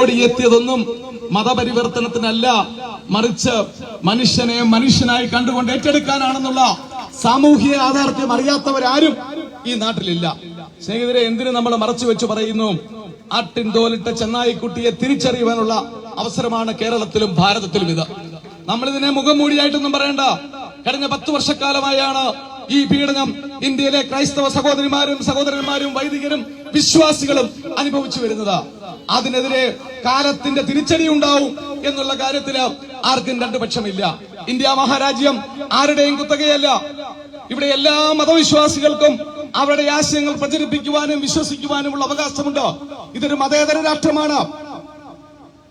ഓടിയെത്തിയതൊന്നും മതപരിവർത്തനത്തിനല്ല മറിച്ച് മനുഷ്യനെ മനുഷ്യനായി കണ്ടുകൊണ്ട് ഏറ്റെടുക്കാനാണെന്നുള്ള സാമൂഹിക യാഥാർത്ഥ്യം അറിയാത്തവരാരും ഈ നാട്ടിലില്ല. സ്നേഹിതരെ എന്തിനു നമ്മൾ മറച്ചു വെച്ച് പറയുന്നു? ആട്ടിൻ തോലിട്ട ചെന്നായിക്കുട്ടിയെ തിരിച്ചറിയുവാനുള്ള അവസരമാണ് കേരളത്തിലും ഭാരതത്തിലും ഇത്. നമ്മളിതിനെ മുഖം മൂടിയായിട്ടൊന്നും പറയണ്ട. കഴിഞ്ഞ പത്ത് വർഷക്കാലമായാണ് ഈ പീഡനം ഇന്ത്യയിലെ ക്രൈസ്തവ സഹോദരിമാരും സഹോദരന്മാരും വൈദികരും വിശ്വാസികളും അനുഭവിച്ചു വരുന്നത്. അതിനെതിരെ കാലത്തിന്റെ തിരിച്ചടി ഉണ്ടാവും എന്നുള്ള കാര്യത്തിൽ ആർക്കും രണ്ടു പക്ഷമില്ല ഇന്ത്യ മഹാരാജ്യം ആരുടെയും കുത്തകയല്ല. ഇവിടെ എല്ലാ മതവിശ്വാസികൾക്കും അവരുടെ ആശയങ്ങൾ പ്രചരിപ്പിക്കുവാനും വിശ്വസിക്കുവാനുമുള്ള അവകാശമുണ്ട്. ഇതൊരു മതേതര രാഷ്ട്രമാണ്.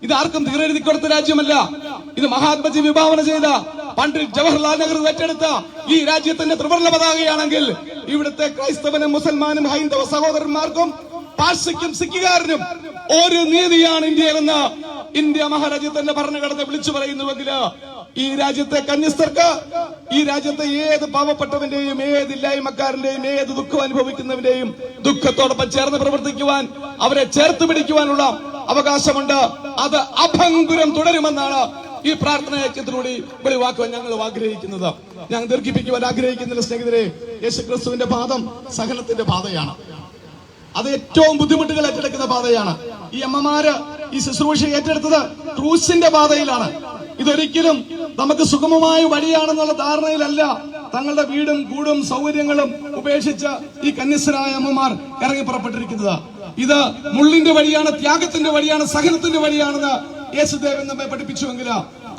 ഇത് ആർക്കും തീരെഴുതി കൊടുത്ത രാജ്യമല്ല. ഇത് മഹാത്മജി വിഭാവന ചെയ്ത പണ്ഡിറ്റ് ജവഹർലാൽ നെഹ്റു ഏറ്റെടുത്ത ഈ രാജ്യത്തിന്റെ ത്രിവർണ പതാകയാണെങ്കിൽ ഇവിടുത്തെ ക്രൈസ്തവനും മുസൽമാനും ഹൈന്ദവ സഹോദരന്മാർക്കും പാർസിക്കും സിഖുകാരനും ഒരു നീതിയാണ് ഇന്ത്യയിലെന്ന് ഇന്ത്യ മഹാരാജ്യത്തിന്റെ ഭരണഘടന വിളിച്ചു പറയുന്നുവെങ്കിൽ ഈ രാജ്യത്തെ കന്യസ്ഥർക്ക് ഈ രാജ്യത്തെ ഏത് പാവപ്പെട്ടവന്റെയും ഏത് ഇല്ലായ്മക്കാരന്റെയും ഏത് ദുഃഖം അനുഭവിക്കുന്നവന്റെയും ദുഃഖത്തോടൊപ്പം ചേർന്ന് പ്രവർത്തിക്കുവാൻ അവരെ ചേർത്ത് പിടിക്കുവാനുള്ള അവകാശമുണ്ട്. അത് അഭംഗുരം തുടരുമെന്നാണ് ഈ പ്രാർത്ഥന ഐക്യത്തിലൂടെ വെളിവാക്കുവാൻ ഞങ്ങൾ ആഗ്രഹിക്കുന്നത്. ഞാൻ ദീർഘിപ്പിക്കുവാൻ ആഗ്രഹിക്കുന്നില്ല സ്നേഹിതരെ യേശുക്രിസ്തുവിന്റെ പാദം സഹനത്തിന്റെ പാതയാണ്. അത് ഏറ്റവും ബുദ്ധിമുട്ടുകൾ ഏറ്റെടുക്കുന്ന പാതയാണ്. ഈ അമ്മമാര് ഈ ശുശ്രൂഷ ഏറ്റെടുത്തത് ക്രൂസിന്റെ പാതയിലാണ്. ഇതൊരിക്കലും നമുക്ക് സുഗമമായ വഴിയാണെന്നുള്ള ധാരണയിലല്ല തങ്ങളുടെ വീടും കൂടും സൗകര്യങ്ങളും ഉപേക്ഷിച്ച് ഈ കന്യസ്ഥരായ അമ്മമാർ ഇറങ്ങി പുറപ്പെട്ടിരിക്കുന്നത്. ഇത് മുള്ളിന്റെ വഴിയാണ് ത്യാഗത്തിന്റെ വഴിയാണ് സഹനത്തിന്റെ വഴിയാണെന്ന് യേശുദേവൻ നമ്മെ പഠിപ്പിച്ചുവെങ്കിൽ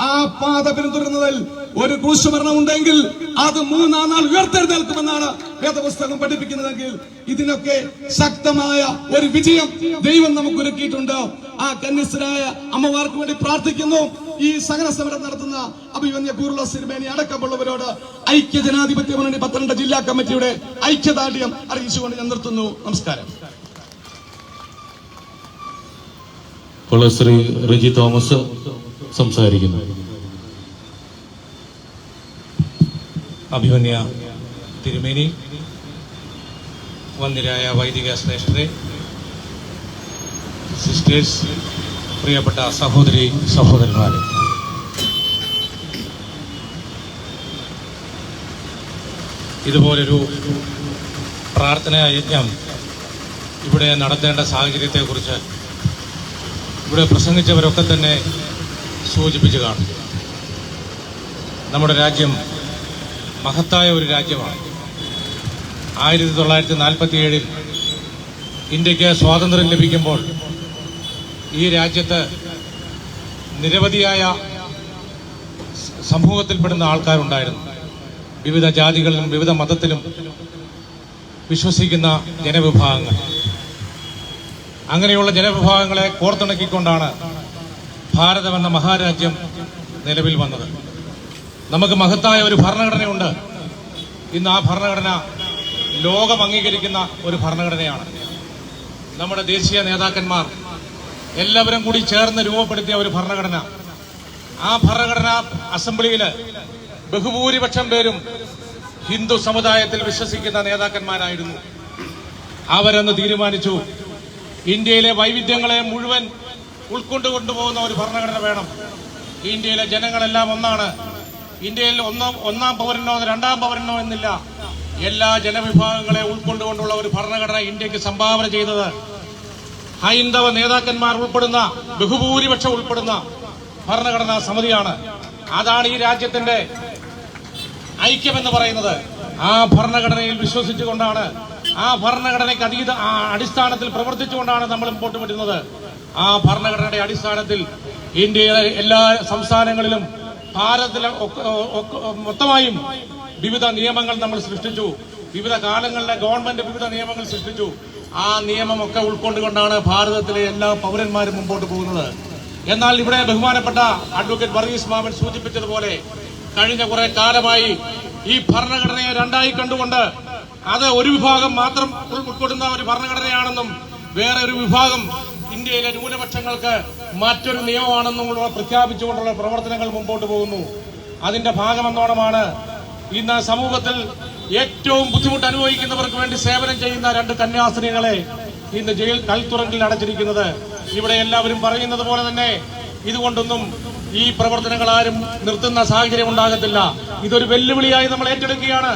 ആ പാത പിന്തുടരുന്നതിൽ ഒരു ക്രൂശമരണം ഉണ്ടെങ്കിൽ അത് മൂന്നാം നാൾ ഉയർത്തെഴുന്നേൽക്കുമെന്നാണ് വേദപുസ്തകം പഠിപ്പിക്കുന്നതെങ്കിൽ ഇതിനൊക്കെ ശക്തമായ ഒരു വിജയം ദൈവം നമുക്ക് ഒരുക്കിയിട്ടുണ്ട് ആ കന്യസ്വരായ അമ്മമാർക്ക് വേണ്ടി പ്രാർത്ഥിക്കുന്നു. ഈ സഹന സമരം നടത്തുന്ന അഭിമന്യ കൂറുള്ള സിനിമേനി അടക്കമുള്ളവരോട് ഐക്യ ജനാധിപത്യ മുന്നണി പത്തനംതിട്ട ജില്ലാ കമ്മിറ്റിയുടെ ഐക്യദാർഢ്യം അറിയിച്ചുകൊണ്ട് ഞാൻ നിർത്തുന്നു. നമസ്കാരം. ഇപ്പോൾ ശ്രീ റിജി തോമസ് സംസാരിക്കുന്നു. അഭിമന്യ തിരുമേനി വന്ദിരായ വൈദിക ശ്രേഷ്ഠരെ സിസ്റ്റേഴ്സ് പ്രിയപ്പെട്ട സഹോദരി സഹോദരന്മാരെ. ഇതുപോലൊരു പ്രാർത്ഥനാ യജ്ഞം ഇവിടെ നടത്തേണ്ട സാഹചര്യത്തെക്കുറിച്ച് ഇവിടെ പ്രസംഗിച്ചവരൊക്കെ തന്നെ സൂചിപ്പിച്ചു കാണും. നമ്മുടെ രാജ്യം മഹത്തായ ഒരു രാജ്യമാണ്. ആയിരത്തി തൊള്ളായിരത്തി നാൽപ്പത്തി ഏഴിൽ ഇന്ത്യയ്ക്ക് സ്വാതന്ത്ര്യം ലഭിക്കുമ്പോൾ ഈ രാജ്യത്ത് നിരവധിയായ സമൂഹത്തിൽപ്പെടുന്ന ആൾക്കാരുണ്ടായിരുന്നു. വിവിധ ജാതികളിലും വിവിധ മതത്തിലും വിശ്വസിക്കുന്ന ജനവിഭാഗങ്ങൾ. അങ്ങനെയുള്ള ജനവിഭാഗങ്ങളെ കോർത്തിണക്കിക്കൊണ്ടാണ് ഭാരതമെന്ന മഹാരാജ്യം നിലവിൽ വന്നത്. നമുക്ക് മഹത്തായ ഒരു ഭരണഘടനയുണ്ട്. ഇന്ന് ആ ഭരണഘടന ലോകം അംഗീകരിക്കുന്ന ഒരു ഭരണഘടനയാണ്. നമ്മുടെ ദേശീയ നേതാക്കന്മാർ എല്ലാവരും കൂടി ചേർന്ന് രൂപപ്പെടുത്തിയ ഒരു ഭരണഘടന. ആ ഭരണഘടന അസംബ്ലിയിൽ ബഹുഭൂരിപക്ഷം പേരും ഹിന്ദു സമുദായത്തിൽ വിശ്വസിക്കുന്ന നേതാക്കന്മാരായിരുന്നു. അവരന്ന് തീരുമാനിച്ചു ഇന്ത്യയിലെ വൈവിധ്യങ്ങളെ മുഴുവൻ ഉൾക്കൊണ്ടു കൊണ്ടുപോകുന്ന ഒരു ഭരണഘടന വേണം. ഇന്ത്യയിലെ ജനങ്ങളെല്ലാം ഒന്നാണ്. ഇന്ത്യയിൽ ഒന്നാം ഒന്നാം പൗരനോ രണ്ടാം പൗരനോ എന്നില്ല. എല്ലാ ജനവിഭാഗങ്ങളെ ഉൾക്കൊണ്ടുകൊണ്ടുള്ള ഒരു ഭരണഘടന ഇന്ത്യയ്ക്ക് സംഭാവന ചെയ്തത് ഹൈന്ദവ നേതാക്കന്മാർ ഉൾപ്പെടുന്ന ബഹുഭൂരിപക്ഷം ഉൾപ്പെടുന്ന ഭരണഘടനാ സമിതിയാണ്. അതാണ് ഈ രാജ്യത്തിന്റെ ഐക്യമെന്ന് പറയുന്നത്. ആ ഭരണഘടനയിൽ വിശ്വസിച്ചുകൊണ്ടാണ് ആ ഭരണഘടനയ്ക്ക് അതീത അടിസ്ഥാനത്തിൽ പ്രവർത്തിച്ചുകൊണ്ടാണ് നമ്മൾ മുമ്പോട്ട് വരുന്നത് ആ ഭരണഘടനയുടെ അടിസ്ഥാനത്തിൽ ഇന്ത്യയിലെ എല്ലാ സംസ്ഥാനങ്ങളിലും ഭാരതത്തിലെ മൊത്തമായും വിവിധ നിയമങ്ങൾ നമ്മൾ സൃഷ്ടിച്ചു. വിവിധ കാലങ്ങളിലെ ഗവൺമെന്റ് വിവിധ നിയമങ്ങൾ സൃഷ്ടിച്ചു. ആ നിയമമൊക്കെ ഉൾക്കൊണ്ടുകൊണ്ടാണ് ഭാരതത്തിലെ എല്ലാ പൗരന്മാരും മുമ്പോട്ട് പോകുന്നത്. എന്നാൽ ഇവിടെ ബഹുമാനപ്പെട്ട അഡ്വക്കേറ്റ് വർഗീസ് മാമൻ സൂചിപ്പിച്ചതുപോലെ കഴിഞ്ഞ കുറെ കാലമായി ഈ ഭരണഘടനയെ രണ്ടായി കണ്ടുകൊണ്ട് അത് ഒരു വിഭാഗം മാത്രം ഉൾക്കൊള്ളുന്ന ഒരു ഭരണഘടനയാണെന്നും വേറെ ഒരു വിഭാഗം ഇന്ത്യയിലെ ന്യൂനപക്ഷങ്ങൾക്ക് മറ്റൊരു നിയമമാണെന്നും പ്രഖ്യാപിച്ചുകൊണ്ടുള്ള പ്രവർത്തനങ്ങൾ മുമ്പോട്ട് പോകുന്നു. അതിന്റെ ഭാഗമെന്നോണമാണ് ഇന്ന് സമൂഹത്തിൽ ഏറ്റവും ബുദ്ധിമുട്ട് അനുഭവിക്കുന്നവർക്ക് വേണ്ടി സേവനം ചെയ്യുന്ന രണ്ട് കന്യാസ്ത്രീകളെ ഇന്ന് ജയിൽ കൽത്തുറങ്കിൽ അടച്ചിരിക്കുന്നത്. ഇവിടെ എല്ലാവരും പറയുന്നത് പോലെ തന്നെ ഇതുകൊണ്ടൊന്നും ഈ പ്രവർത്തനങ്ങൾ ആരും നിർത്തുന്ന സാഹചര്യം ഉണ്ടാകത്തില്ല. ഇതൊരു വെല്ലുവിളിയായി നമ്മൾ ഏറ്റെടുക്കുകയാണ്.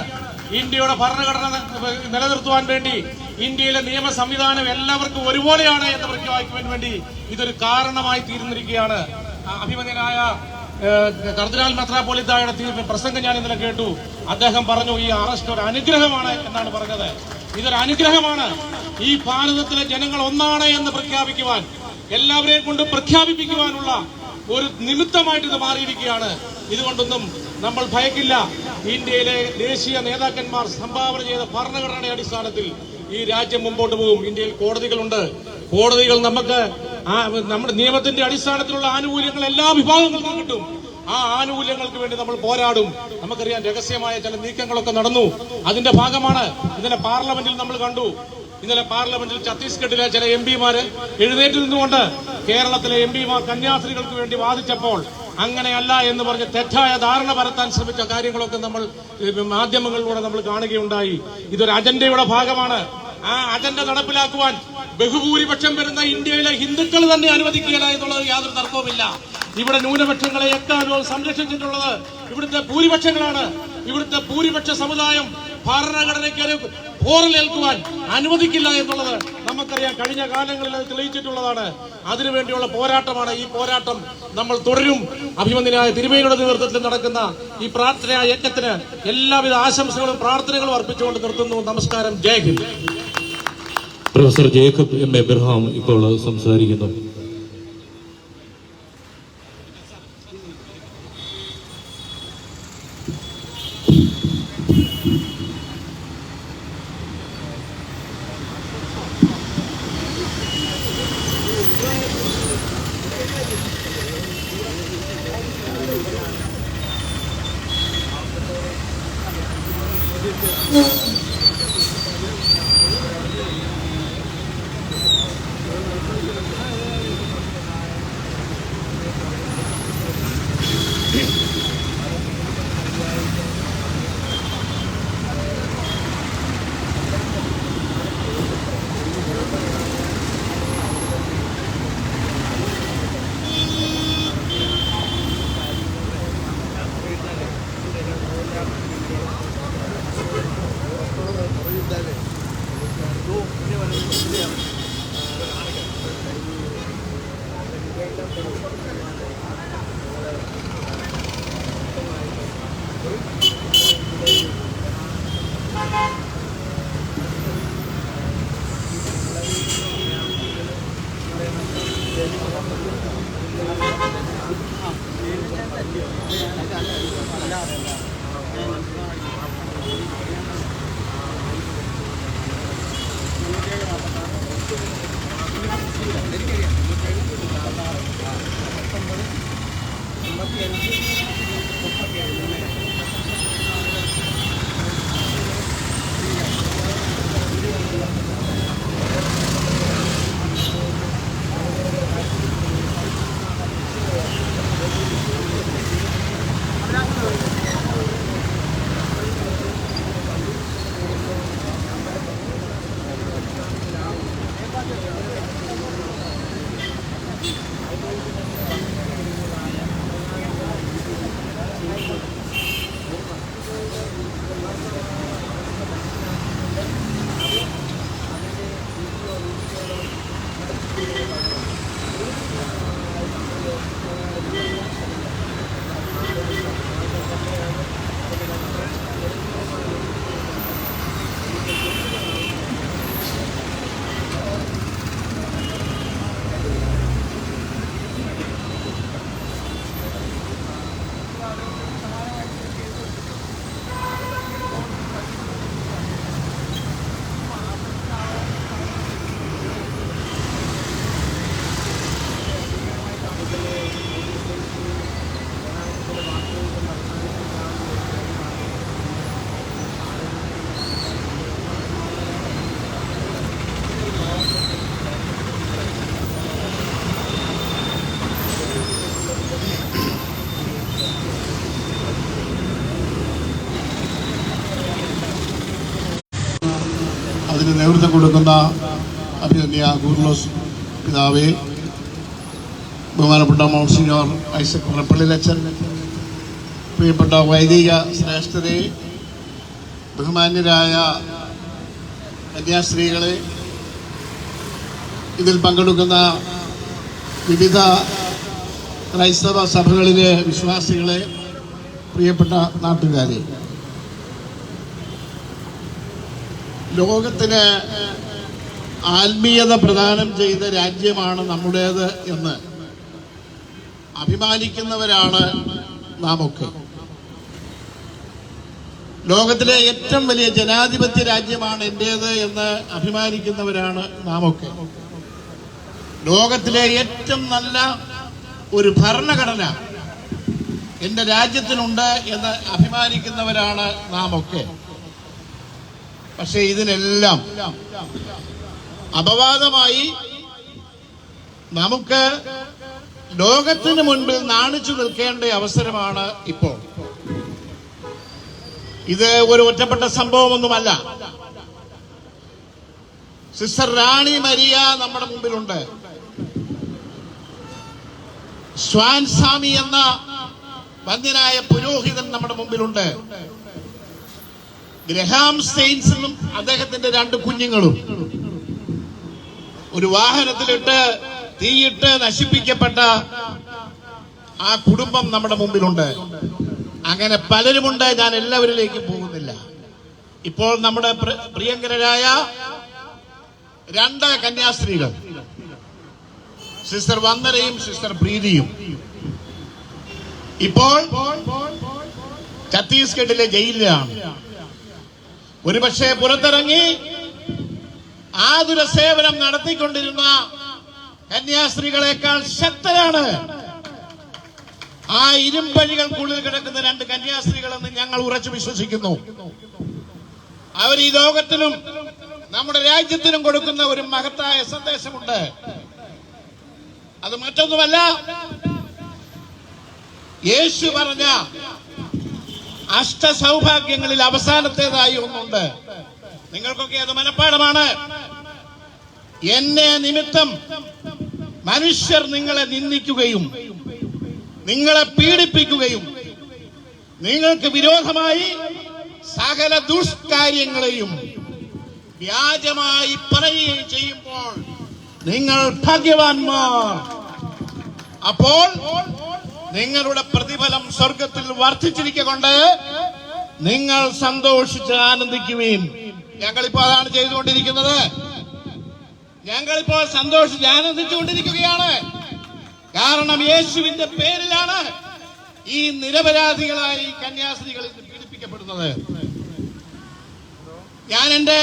ഇന്ത്യയുടെ ഭരണഘടന നിലനിർത്തുവാൻ വേണ്ടി ഇന്ത്യയിലെ നിയമ സംവിധാനം എല്ലാവർക്കും ഒരുപോലെയാണ് എന്ന് പ്രഖ്യാപിക്കുവാൻ വേണ്ടി ഇതൊരു കാരണമായി തീർന്നിരിക്കുകയാണ് അഭിമന്യനായ കർദിനാൽ കർദിനാൾ മെത്രാപോലിത്തായുടെ പ്രസംഗം ഞാൻ ഇന്നലെ കേട്ടു. അദ്ദേഹം പറഞ്ഞു ഈ അറസ്റ്റ് ഒരു അനുഗ്രഹമാണ് എന്നാണ് പറഞ്ഞത്. ഇതൊരു അനുഗ്രഹമാണ്. ഈ ഭാരതത്തിലെ ജനങ്ങൾ ഒന്നാണ് എന്ന് പ്രഖ്യാപിക്കുവാൻ എല്ലാവരെയും കൊണ്ട് പ്രഖ്യാപിപ്പിക്കുവാനുള്ള ഒരു നിമിത്തമായിട്ട് ഇത് മാറിയിരിക്കുകയാണ്. ഇതുകൊണ്ടൊന്നും നമ്മൾ ഭയക്കില്ല. ഇന്ത്യയിലെ ദേശീയ നേതാക്കന്മാർ സംഭാവന ചെയ്ത ഭരണഘടനയുടെ അടിസ്ഥാനത്തിൽ ഈ രാജ്യം മുമ്പോട്ട് പോകും. ഇന്ത്യയിൽ കോടതികളുണ്ട്. കോടതികൾ നമുക്ക് നമ്മുടെ നിയമത്തിന്റെ അടിസ്ഥാനത്തിലുള്ള ആനുകൂല്യങ്ങൾ എല്ലാ വിഭാഗങ്ങൾക്കും കിട്ടും. ആ ആനുകൂല്യങ്ങൾക്ക് വേണ്ടി നമ്മൾ പോരാടും. നമുക്കറിയാം രഹസ്യമായ ചില നീക്കങ്ങളൊക്കെ നടന്നു. അതിന്റെ ഭാഗമാണ് ഇന്നലെ പാർലമെന്റിൽ നമ്മൾ കണ്ടു. ഇന്നലെ പാർലമെന്റിൽ ഛത്തീസ്ഗഡിലെ ചില എം പിമാര് എഴുന്നേറ്റ് നിന്നുകൊണ്ട് കേരളത്തിലെ എം പിമാർ കന്യാസ്ത്രീകൾക്ക് വേണ്ടി വാദിച്ചപ്പോൾ അങ്ങനെയല്ല എന്ന് പറഞ്ഞ് തെറ്റായ ധാരണ പരത്താൻ ശ്രമിച്ച കാര്യങ്ങളൊക്കെ നമ്മൾ മാധ്യമങ്ങളിലൂടെ നമ്മൾ കാണുകയുണ്ടായി. ഇതൊരു അജണ്ടയുടെ ഭാഗമാണ്. ആ അജണ്ട നടപ്പിലാക്കുവാൻ ബഹുഭൂരിപക്ഷം വരുന്ന ഇന്ത്യയിലെ ഹിന്ദുക്കൾ തന്നെ അനുവദിക്കുകയില്ല എന്നുള്ളത് യാതൊരു തർക്കവുമില്ല. ഇവിടെ ന്യൂനപക്ഷങ്ങളെ എക്കാലവും സംരക്ഷിച്ചിട്ടുള്ളത് ഇവിടുത്തെ ഭൂരിപക്ഷങ്ങളാണ്. ഇവിടുത്തെ ഭൂരിപക്ഷ സമുദായം ഭരണഘടനയ്ക്ക് ഒരു പോറലേൽക്കുവാൻ അനുവദിക്കില്ല എന്നുള്ളത് നമുക്കറിയാം കഴിഞ്ഞ കാലങ്ങളിൽ അത് തെളിയിച്ചിട്ടുള്ളതാണ്. അതിനുവേണ്ടിയുള്ള പോരാട്ടമാണ് ഈ പോരാട്ടം. നമ്മൾ തുടരും. അഭിമന്യനായ തിരുമേനിയുടെ നേതൃത്വത്തിൽ നടക്കുന്ന ഈ പ്രാർത്ഥനാ യജ്ഞത്തിന് എല്ലാവിധ ആശംസകളും പ്രാർത്ഥനകളും അർപ്പിച്ചുകൊണ്ട് നിർത്തുന്നു. നമസ്കാരം. Jai Hind. Professor Jacob M Abraham ഇപ്പോൾ സംസാരിക്കുന്നു. അതിന് പിതാവേ ബഹുമാനപ്പെട്ട മോൺസിനോർ ഐസക് പുറപ്പള്ളിലച്ചൻ പ്രിയപ്പെട്ട വൈദിക ശ്രേഷ്ഠരെ ബഹുമാന്യരായ കന്യാസ്ത്രീകളെ ഇതിൽ പങ്കെടുക്കുന്ന വിവിധ ക്രൈസ്തവ സഭകളിലെ വിശ്വാസികളെ പ്രിയപ്പെട്ട നാട്ടുകാരെ. ലോകത്തിന് ആത്മീയത പ്രദാനം ചെയ്ത രാജ്യമാണ് നമ്മുടേത് എന്ന് അഭിമാനിക്കുന്നവരാണ് നാം ഒക്കെ ലോകത്തിലെ ഏറ്റവും വലിയ ജനാധിപത്യ രാജ്യമാണ് എന്റേത് എന്ന് അഭിമാനിക്കുന്നവരാണ് നാം ഒക്കെ ലോകത്തിലെ ഏറ്റവും നല്ല ഒരു ഭരണഘടന എന്റെ രാജ്യത്തിനുണ്ട് എന്ന് അഭിമാനിക്കുന്നവരാണ് നാം ഒക്കെ പക്ഷെ ഇതിനെല്ലാം അപവാദമായി നമുക്ക് ലോകത്തിന് മുൻപിൽ നാണിച്ചു നിൽക്കേണ്ട അവസരമാണ് ഇപ്പോൾ ഇത് ഒരു ഒറ്റപ്പെട്ട സംഭവമൊന്നുമല്ല. സിസ്റ്റർ റാണി മരിയ നമ്മുടെ മുമ്പിലുണ്ട്. സ്വാൻ സ്വാമി എന്ന വന്യനായ പുരോഹിതൻ നമ്മുടെ മുമ്പിലുണ്ട്. ഗ്രഹാം സ്റ്റെയിൻസും അദ്ദേഹത്തിന്റെ രണ്ട് കുഞ്ഞുങ്ങളും. ഒരു വാഹനത്തിലിട്ട് തീയിട്ട് നശിപ്പിക്കപ്പെട്ട ആ കുടുംബം നമ്മുടെ മുമ്പിലുണ്ട്. അങ്ങനെ പലരുമുണ്ട്. ഞാൻ എല്ലാവരിലേക്കും പോകുന്നില്ല. ഇപ്പോൾ നമ്മുടെ പ്ര- പ്രിയങ്കരായ രണ്ട് കന്യാസ്ത്രീകൾ. Sister വന്ദനയും sister പ്രീതിയും. ഇപ്പോൾ ഛത്തീസ്ഗഡിലെ ജയിലിലാണ്. ഒരുപക്ഷെ പുറത്തിറങ്ങി ആതുര സേവനം നടത്തിക്കൊണ്ടിരുന്ന കന്യാസ്ത്രീകളെക്കാൾ ശക്തരാണ്. ആ ഇരുമ്പഴികൾക്കുള്ളിൽ കിടക്കുന്ന രണ്ട് കന്യാസ്ത്രീകളെന്ന് ഞങ്ങൾ ഉറച്ചു വിശ്വസിക്കുന്നു. അവർ ഈ ലോകത്തിനും നമ്മുടെ രാജ്യത്തിനും കൊടുക്കുന്ന ഒരു മഹത്തായ സന്ദേശമുണ്ട്. അത് മറ്റൊന്നുമല്ല യേശു പറഞ്ഞ അഷ്ട സൗഭാഗ്യങ്ങളിൽ അവസാനത്തേതായി ഒന്നുണ്ട്. നിങ്ങൾക്കൊക്കെ അത് മനഃപ്പാടമാണ് എന്നെ നിമിത്തം മനുഷ്യർ നിങ്ങളെ നിന്ദിക്കുകയും നിങ്ങളെ പീഡിപ്പിക്കുകയും നിങ്ങൾക്ക് വിരോധമായി സകല ദുഷ്കാര്യങ്ങളെയും വ്യാജമായി പറയുകയും ചെയ്യുമ്പോൾ നിങ്ങൾ ഭാഗ്യവാന്മാർ. അപ്പോൾ നിങ്ങളുടെ പ്രതിഫലം സ്വർഗത്തിൽ വർദ്ധിച്ചിരിക്കൊണ്ട് നിങ്ങൾ സന്തോഷിച്ച് ആനന്ദിക്കുവീൻ. ഞങ്ങളിപ്പോ അതാണ് ചെയ്തുകൊണ്ടിരിക്കുന്നത്. ഞങ്ങളിപ്പോൾ സന്തോഷിച്ച് ആനന്ദിച്ചുകൊണ്ടിരിക്കുകയാണ്. കാരണം യേശുവിന്റെ പേരിലാണ് ഈ നിരപരാധികളായി കന്യാസ്ത്രീകൾ പീഡിപ്പിക്കപ്പെടുന്നത്. ഞാൻ എന്റെ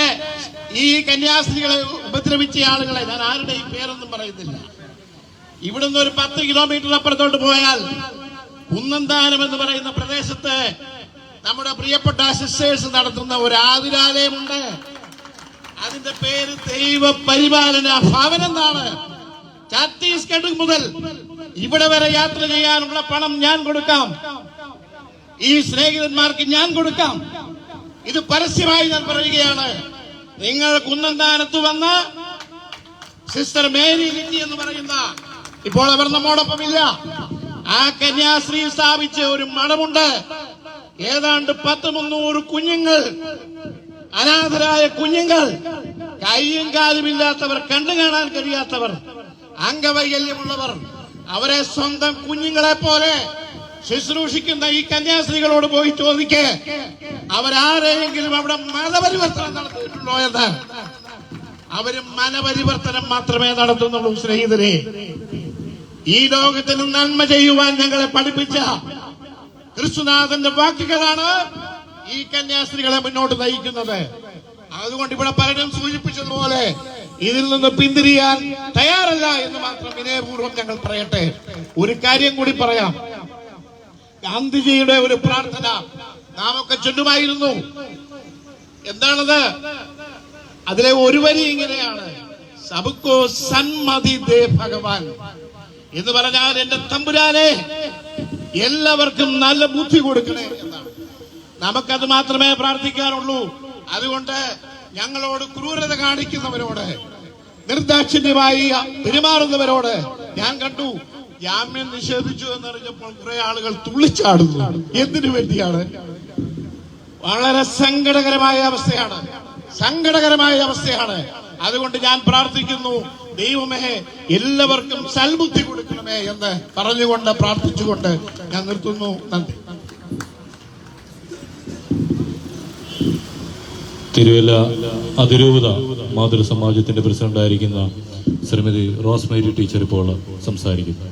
ഈ കന്യാസ്ത്രീകളെ ഉപദ്രവിച്ച ആളുകളെ ഞാൻ ആരുടെയും പേരൊന്നും പറയുന്നില്ല. ഇവിടുന്ന് ഒരു പത്ത് കിലോമീറ്റർ അപ്പുറത്തോട്ട് പോയാൽ കുന്നന്താനം എന്ന് പറയുന്ന പ്രദേശത്ത് നമ്മുടെ പ്രിയപ്പെട്ട സിസ്റ്റേഴ്സ് നടത്തുന്ന ഒരു ആതിരാലയമുണ്ട്. അതിന്റെ പേര് ദൈവ പരിപാലന ഭവൻ എന്നാണ്. ഛത്തീസ്ഗഡ് മുതൽ ഇവിടെ വരെ യാത്ര ചെയ്യാനുള്ള പണം ഞാൻ കൊടുക്കാം. ഈ സ്നേഹിതന്മാർക്ക് ഞാൻ കൊടുക്കാം. ഇത് പരസ്യമായി ഞാൻ പറയുകയാണ്. നിങ്ങൾ കുന്നന്താനത്ത് വന്ന സിസ്റ്റർ മേരി ലിറ്റി എന്ന് പറയുന്ന ഇപ്പോൾ അവർ നമ്മോടൊപ്പം ഇല്ല ആ കന്യാശ്രീ സ്ഥാപിച്ച ഒരു മഠമുണ്ട്. ഏതാണ്ട് പത്ത് മുന്നൂറ് കുഞ്ഞുങ്ങൾ അനാഥരായ കുഞ്ഞുങ്ങൾ കൈയും കാലുമില്ലാത്തവർ കണ്ടു കാണാൻ കഴിയാത്തവർ അംഗവൈകല്യമുള്ളവർ അവരെ സ്വന്തം കുഞ്ഞുങ്ങളെ പോലെ ശുശ്രൂഷിക്കുന്ന ഈ കന്യാസ്ത്രീകളോട് പോയി ചോദിക്കേ അവരാരെങ്കിലും അവിടെ മതപരിവർത്തനം നടത്തിയിട്ടുണ്ടോ എന്ന്. അവർ മനപരിവർത്തനം മാത്രമേ നടത്തുന്നുള്ളൂ സ്നേഹിതരെ. ഈ ലോകത്തിന് നന്മ ചെയ്യുവാൻ ഞങ്ങളെ പഠിപ്പിച്ച ക്രിസ്തുനാഥന്റെ വാക്കുകളാണ് ഈ കന്യാസ്ത്രീകളെ മുന്നോട്ട് നയിക്കുന്നത്. അതുകൊണ്ട് ഇവിടെ പലരും സൂചിപ്പിച്ചതുപോലെ ഇതിൽ നിന്ന് പിന്തിരിയാൻ തയ്യാറല്ല എന്ന് മാത്രം വിനയപൂർവം ഞങ്ങൾ പറയട്ടെ. ഒരു കാര്യം കൂടി പറയാം. ഗാന്ധിജിയുടെ ഒരു പ്രാർത്ഥന നാം ഒക്കെ ചൊല്ലുമായിരുന്നു. എന്താണത്? അതിലെ ഒരു വരി ഇങ്ങനെയാണ്. സബുക്കോ സന്മതി ദേ ഭഗവാൻ എന്ന് പറഞ്ഞാൽ എന്റെ തമ്പുരാനെ എല്ലാവർക്കും നല്ല ബുദ്ധി കൊടുക്കണേ എന്നാണ്. നമുക്കത് മാത്രമേ പ്രാർത്ഥിക്കാറുള്ളൂ. അതുകൊണ്ട് ഞങ്ങളോട് ക്രൂരത കാണിക്കുന്നവരോട് നിർദാക്ഷിണ്യമായി പെരുമാറുന്നവരോട് ഞാൻ കണ്ടു. ജാമ്യം നിഷേധിച്ചു എന്നറിഞ്ഞപ്പോൾ കുറെ ആളുകൾ തുള്ളിച്ചാടുന്നു. എന്തിനു വേണ്ടിയാണ്? വളരെ സങ്കടകരമായ അവസ്ഥയാണ്. സങ്കടകരമായ അവസ്ഥയാണ്. അതുകൊണ്ട് ഞാൻ പ്രാർത്ഥിക്കുന്നു. ദൈവമേ എല്ലാവർക്കും സൽബുദ്ധി കൊടുക്കണമേ എന്ന് പറഞ്ഞുകൊണ്ട് പ്രാർത്ഥിച്ചുകൊണ്ട് ഞാൻ നിർത്തുന്നു. നന്ദി. തിരുവല്ല അതിരൂപത മാതൃസമാജത്തിന്റെ പ്രസിഡന്റായിരിക്കുന്ന ശ്രീമതി റോസ്മേരി ടീച്ചർ ഇപ്പോൾ സംസാരിക്കുന്നു.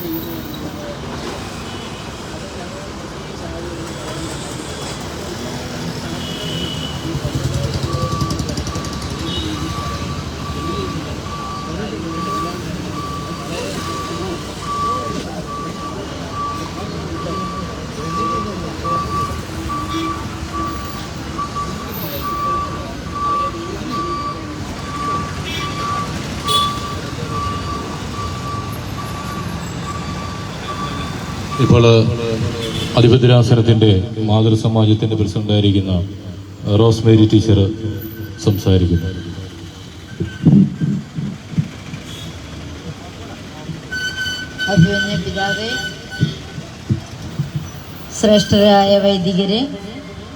the ഇപ്പോൾ അധിപതിരാസനത്തിന്റെ മാതൃസമാജത്തിന്റെ പ്രസിഡന്റായിരിക്കുന്ന റോസ്മേരി ടീച്ചർ സംസാരിക്കുന്നു. ശ്രേഷ്ഠരായ വൈദികരെ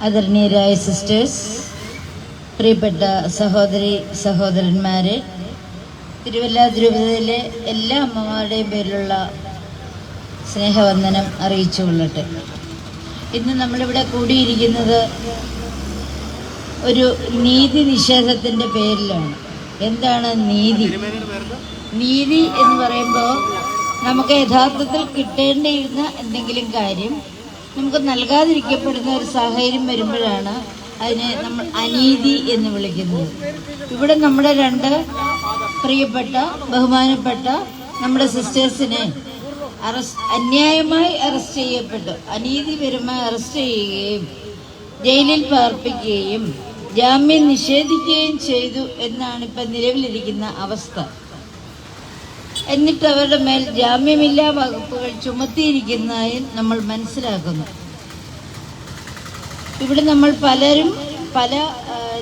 ആദരണീയരായ സിസ്റ്റേഴ്സ് പ്രിയപ്പെട്ട സഹോദരി സഹോദരന്മാരെ തിരുവല്ല തിരുപതിയിലെ എല്ലാ അമ്മമാരുടെയും പേരിലുള്ള സ്നേഹവന്ദനം അറിയിച്ചു കൊള്ളട്ടെ ഇന്ന് നമ്മളിവിടെ കൂടിയിരിക്കുന്നത് ഒരു നീതി നിഷേധത്തിന്റെ പേരിലാണ്. എന്താണ് നീതി? നീതി എന്ന് പറയുമ്പോൾ നമുക്ക് യഥാർത്ഥത്തിൽ കിട്ടേണ്ടിയിരുന്ന എന്തെങ്കിലും കാര്യം നമുക്ക് നൽകാതിരിക്കപ്പെടുന്ന ഒരു സാഹചര്യം വരുമ്പോഴാണ് അതിനെ നമ്മൾ അനീതി എന്ന് വിളിക്കുന്നത്. ഇവിടെ നമ്മുടെ രണ്ട് പ്രിയപ്പെട്ട ബഹുമാനപ്പെട്ട നമ്മുടെ സിസ്റ്റേഴ്സിനെ അറസ്റ്റ് അന്യായമായി അറസ്റ്റ് ചെയ്യപ്പെട്ടു. അനീതിപരമായി അറസ്റ്റ് ചെയ്യുകയും ജയിലിൽ പാർപ്പിക്കുകയും ജാമ്യം നിഷേധിക്കുകയും ചെയ്തു എന്നാണ് ഇപ്പം നിലവിലിരിക്കുന്ന അവസ്ഥ. എന്നിട്ട് അവരുടെ മേൽ ജാമ്യമില്ലാ വകുപ്പുകൾ ചുമത്തിയിരിക്കുന്നതായി നമ്മൾ മനസ്സിലാക്കുന്നു. ഇവിടെ നമ്മൾ പലരും പല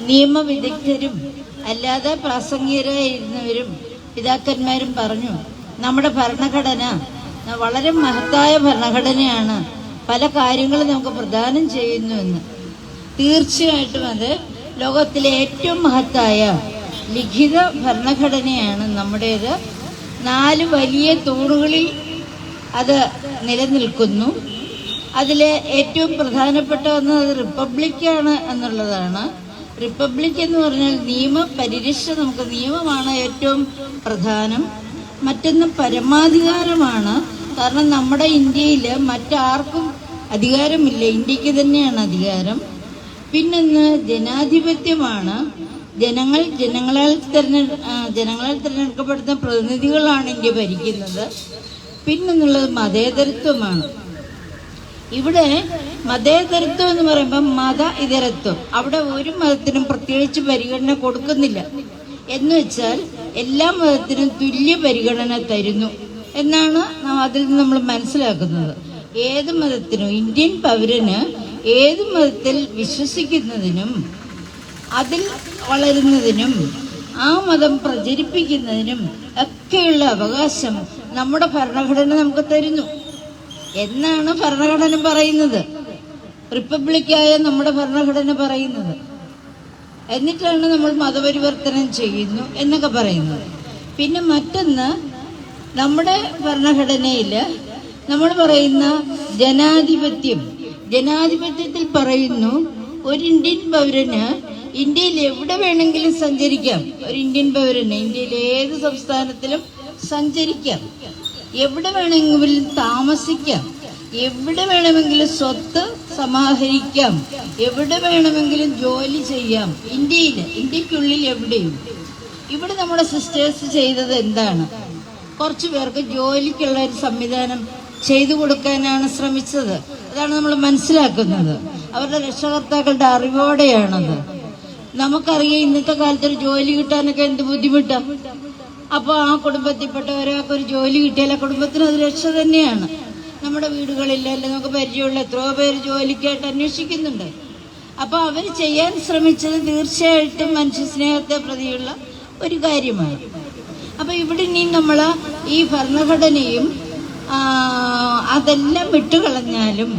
നിയമവിദഗ്ധരും അല്ലാതെ പ്രാസംഗികരായിരുന്നവരും പിതാക്കന്മാരും പറഞ്ഞു നമ്മുടെ ഭരണഘടന വളരെ മഹത്തായ ഭരണഘടനയാണ് പല കാര്യങ്ങളും നമുക്ക് പ്രദാനം ചെയ്യുന്നുവെന്ന്. തീർച്ചയായിട്ടും അത് ലോകത്തിലെ ഏറ്റവും മഹത്തായ ലിഖിത ഭരണഘടനയാണ് നമ്മുടേത്. നാല് വലിയ തൂണുകളിൽ അത് നിലനിൽക്കുന്നു. അതിലെ ഏറ്റവും പ്രധാനപ്പെട്ട ഒന്ന് അത് റിപ്പബ്ലിക്കാണ് എന്നുള്ളതാണ്. റിപ്പബ്ലിക് എന്ന് പറഞ്ഞാൽ നിയമ പരിരക്ഷ നമുക്ക് നിയമമാണ് ഏറ്റവും പ്രധാനം. മറ്റൊന്ന് പരമാധികാരമാണ്. കാരണം നമ്മുടെ ഇന്ത്യയിൽ മറ്റാർക്കും അധികാരമില്ല. ഇന്ത്യയ്ക്ക് തന്നെയാണ് അധികാരം. പിന്നൊന്ന് ജനാധിപത്യമാണ്. ജനങ്ങൾ ജനങ്ങളാൽ തെരഞ്ഞെ ജനങ്ങളാൽ തിരഞ്ഞെടുക്കപ്പെടുന്ന പ്രതിനിധികളാണ് ഇന്ത്യ ഭരിക്കുന്നത്. പിന്നെന്നുള്ളത് മതേതരത്വമാണ്. ഇവിടെ മതേതരത്വം എന്ന് പറയുമ്പോൾ മത ഇതരത്വം. അവിടെ ഒരു മതത്തിനും പ്രത്യേകിച്ച് പരിഗണന കൊടുക്കുന്നില്ല. എന്ന് വെച്ചാൽ എല്ലാ മതത്തിനും തുല്യ പരിഗണന തരുന്നു. എന്നാണ് അതിൽ നിന്ന് നമ്മൾ മനസ്സിലാക്കുന്നത്. ഏത് മതത്തിനും ഇന്ത്യൻ പൗരന് ഏത് മതത്തിൽ വിശ്വസിക്കുന്നതിനും അതിൽ വളരുന്നതിനും ആ മതം പ്രചരിപ്പിക്കുന്നതിനും ഒക്കെയുള്ള അവകാശം നമ്മുടെ ഭരണഘടന നമുക്ക് തരുന്നു. എന്നാണ് ഭരണഘടന പറയുന്നത്. റിപ്പബ്ലിക്കായ നമ്മുടെ ഭരണഘടന പറയുന്നത്. എന്നിട്ടാണ് നമ്മൾ മതപരിവർത്തനം ചെയ്യുന്നു എന്നൊക്കെ പറയുന്നത്. പിന്നെ മറ്റൊന്ന് നമ്മുടെ ഭരണഘടനയിൽ നമ്മൾ പറയുന്ന ജനാധിപത്യം ജനാധിപത്യത്തിൽ പറയുന്നു ഒരു ഇന്ത്യൻ പൗരന് ഇന്ത്യയിൽ എവിടെ വേണമെങ്കിലും സഞ്ചരിക്കാം. ഒരു ഇന്ത്യൻ പൗരന് ഇന്ത്യയിലെ ഏത് സംസ്ഥാനത്തിലും സഞ്ചരിക്കാം. എവിടെ വേണമെങ്കിലും താമസിക്കാം. എവിടെ വേണമെങ്കിലും സ്വത്ത് സമാഹരിക്കാം. എവിടെ വേണമെങ്കിലും ജോലി ചെയ്യാം. ഇന്ത്യയിൽ ഇന്ത്യക്കുള്ളിൽ എവിടെയും. ഇവിടെ നമ്മുടെ സിസ്റ്റേഴ്സ് ചെയ്തത് എന്താണ്? കുറച്ചു പേർക്ക് ജോലിക്കുള്ള ഒരു സംവിധാനം ചെയ്തു കൊടുക്കാനാണ് ശ്രമിച്ചത്. അതാണ് നമ്മൾ മനസ്സിലാക്കുന്നത്. അവരുടെ രക്ഷകർത്താക്കളുടെ അറിവോടെയാണത്. നമുക്കറിയാം ഇന്നത്തെ കാലത്ത് ഒരു ജോലി കിട്ടാനൊക്കെ എന്ത് ബുദ്ധിമുട്ടാണ് അപ്പോൾ ആ കുടുംബത്തിൽപ്പെട്ട ഒരാൾക്ക് ഒരു ജോലി കിട്ടിയാൽ ആ കുടുംബത്തിന് അത് രക്ഷ തന്നെയാണ്. നമ്മുടെ വീടുകളിൽ അല്ലെങ്കിൽ നമുക്ക് പരിചയമുള്ള എത്രയോ പേര് ജോലിക്കായിട്ട് അന്വേഷിക്കുന്നുണ്ട്. അപ്പോൾ അവർ ചെയ്യാൻ ശ്രമിച്ചത് തീർച്ചയായിട്ടും മനുഷ്യ സ്നേഹത്തെ പ്രതിയുള്ള ഒരു കാര്യമാണ് അപ്പോൾ ഇവിടെ ഇനി നമ്മൾ ഈ ഭരണഘടനയും അതെല്ലാം വിട്ടുകളഞ്ഞാലും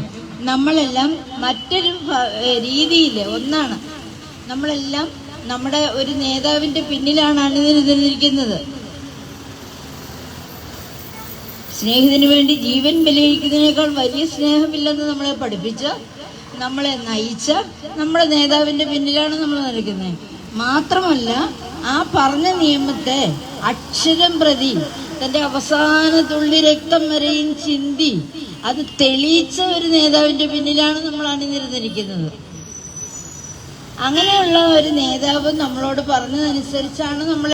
നമ്മളെല്ലാം മറ്റൊരു രീതിയിൽ ഒന്നാണ്. നമ്മളെല്ലാം നമ്മുടെ ഒരു നേതാവിന്റെ പിന്നിലാണ് അണിനിരുന്നിരിക്കുന്നത്. സ്നേഹത്തിന് വേണ്ടി ജീവൻ വിലയിക്കുന്നതിനേക്കാൾ വലിയ സ്നേഹമില്ലെന്ന് നമ്മളെ പഠിപ്പിച്ച നമ്മളെ നയിച്ച നമ്മുടെ നേതാവിന്റെ പിന്നിലാണ് നമ്മൾ നിൽക്കുന്നത്. മാത്രമല്ല ആ പറഞ്ഞ നിയമത്തെ അക്ഷരം പ്രതി തന്റെ അവസാന തുള്ളി രക്തം വരെയും ചിന്തി അത് തെളിയിച്ച ഒരു നേതാവിന്റെ പിന്നിലാണ് നമ്മൾ അണിനിരുന്നിരിക്കുന്നത്. അങ്ങനെയുള്ള ഒരു നേതാവ് നമ്മളോട് പറഞ്ഞതനുസരിച്ചാണ് നമ്മൾ